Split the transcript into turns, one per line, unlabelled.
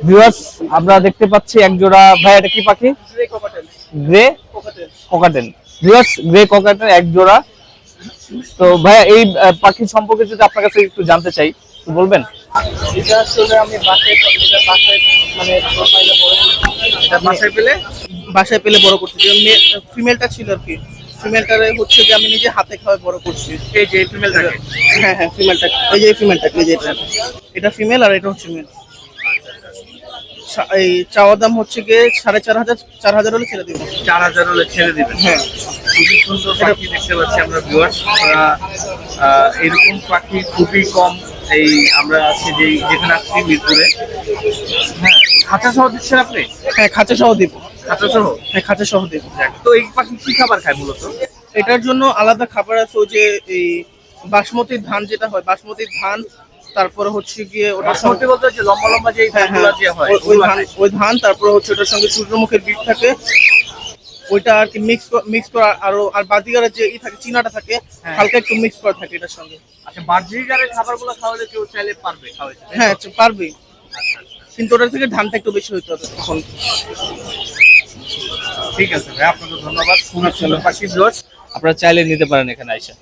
Viewers আমরা দেখতে পাচ্ছি এক জোড়া ভাই এটা কি পাখি? Grey cockatiel viewers grey cockatiel এক জোড়া তো ভাইয়া এই পাখি সম্পর্কে যদি আপনার কাছে একটু জানতে চাই বলবেন?
এটা আসলে আমি বাসায় এটা বাসায় মানে প্রোফাইলে বড়
এটা বাসায় পেলে?
বাসায় পেলে বড় করছি। ফিমেলটা ছিল আর কি। ফিমেলটারে হচ্ছে যে আমি নিজে হাতে খাওয়াই বড় করছি।
এই যে ফিমেলটাকে
হ্যাঁ হ্যাঁ ফিমেলটা এই যে ফিমেলটা এই যে এটা। এটা ফিমেল আর এটা হচ্ছে মেল এই চাওয়ার দাম হচ্ছে গিয়ে সাড়ে চার হাজার চার হাজার হলে ছেড়ে দিব
চার হাজার হলে ছেড়ে দিবেন।
হ্যাঁ।
খুবই সুন্দর পাখি দেখতে পাচ্ছি আমরা ভিউয়ার্স এরকম পাখি খুবই কম এই আমরা আছি যে যেখানে আসছি মিরপুরে। হ্যাঁ খাঁচা সহ দিচ্ছেন আপনি?
হ্যাঁ খাঁচা সহ দিব।
খাঁচা সহ
হ্যাঁ খাঁচা সহ দিব
তো এই পাখি কি খাবার খায় মূলত?
এটার জন্য আলাদা খাবার আছে ওই যে এই বাসমতি ধান যেটা হয় বাসমতি ধান তারপরে হচ্ছে গিয়ে ওটার
বাসমতি
সঙ্গে
বলতে হচ্ছে লম্বা লম্বা যে
হ্যাঁ হ্যাঁ।
ধানগুলো যে হয়
ওই- ধান ওই ধান তারপরে হচ্ছে ওটার সঙ্গে সূর্যমুখের বীজ থাকে। ওইটা আর কি মিক্স মিক্স করা আরও আর বাদিগারের যে ই থাকে চিনাটা থাকে
হ্যাঁ।
হালকা একটু মিক্স করা থাকে এটার সঙ্গে।
আচ্ছা বার্জিকারের খাবারগুলো খাওয়ালে কেউ চাইলে পারবে খাওয়াইতে
হ্যাঁ আচ্ছা, পারবে কিন্তু ওটার থেকে ধানটা একটু বেশি হইতে হবে তখন।
ঠিক আছে ভাই আপনাকে ধন্যবাদ। আপনারা চাইলে নিতে পারেন এখানে আইসা।